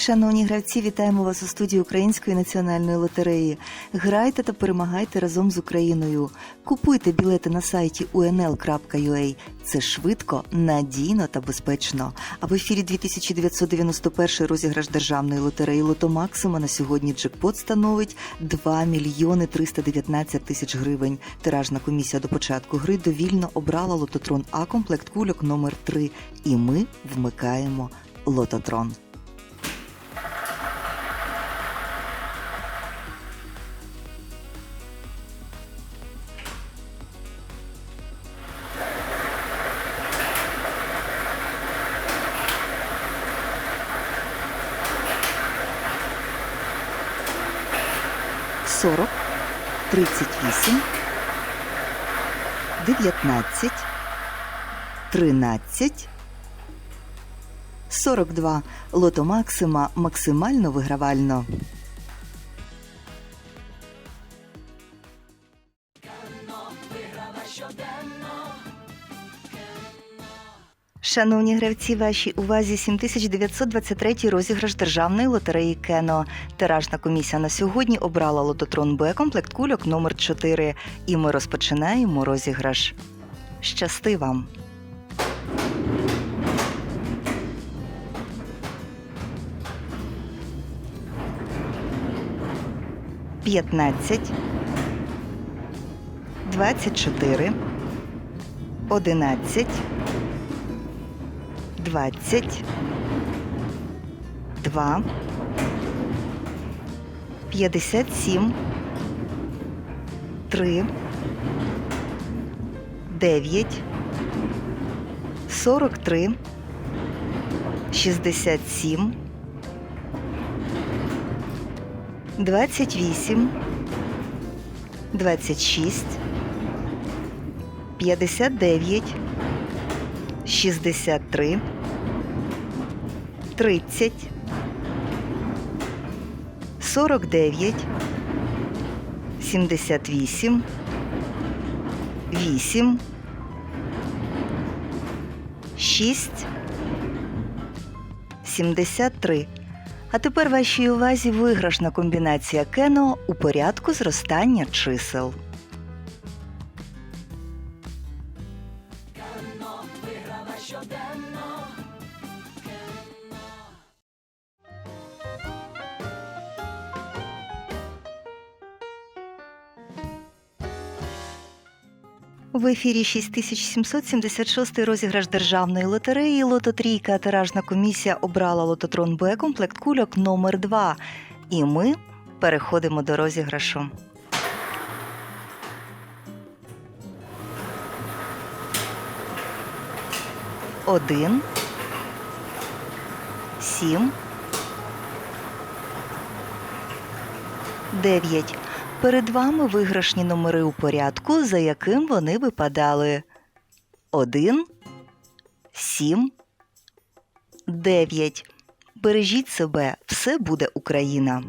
Шановні гравці, вітаємо вас у студії Української національної лотереї. Грайте та перемагайте разом з Україною. Купуйте білети на сайті unl.ua. Це швидко, надійно та безпечно. А в ефірі 2991 розіграш державної лотереї Лото Максима на сьогодні джекпот становить 2 мільйони 319 тисяч гривень. Тиражна комісія до початку гри довільно обрала лототрон А комплект кульок номер 3 І ми вмикаємо лототрон. Сорок, тридцять вісім, дев'ятнадцять, тринадцять, сорок два. Лото Максима максимально вигравально. Шановні гравці, вашій увазі 7923 розіграш державної лотереї Кено. Тиражна комісія на сьогодні обрала лототрон Б комплект кульок номер 4 І ми розпочинаємо розіграш. Щасти вам! П'ятнадцять, двадцять чотири, одинадцять. 20, 2, 57, 3, 9, 43, 67, 28, 26, 59, 63, 30, 49, 78, 8, 6, 73. А тепер вашій увазі виграшна комбінація кено у порядку зростання чисел. В ефірі 6776 розіграш державної лотереї Лото Трійка. Тиражна комісія обрала лототрон Б комплект кульок номер 2 І ми переходимо до розіграшу. Один. Сім. Дев'ять. Перед вами виграшні номери у порядку, за яким вони випадали. 1, 7, 9. Бережіть себе, все буде Україна.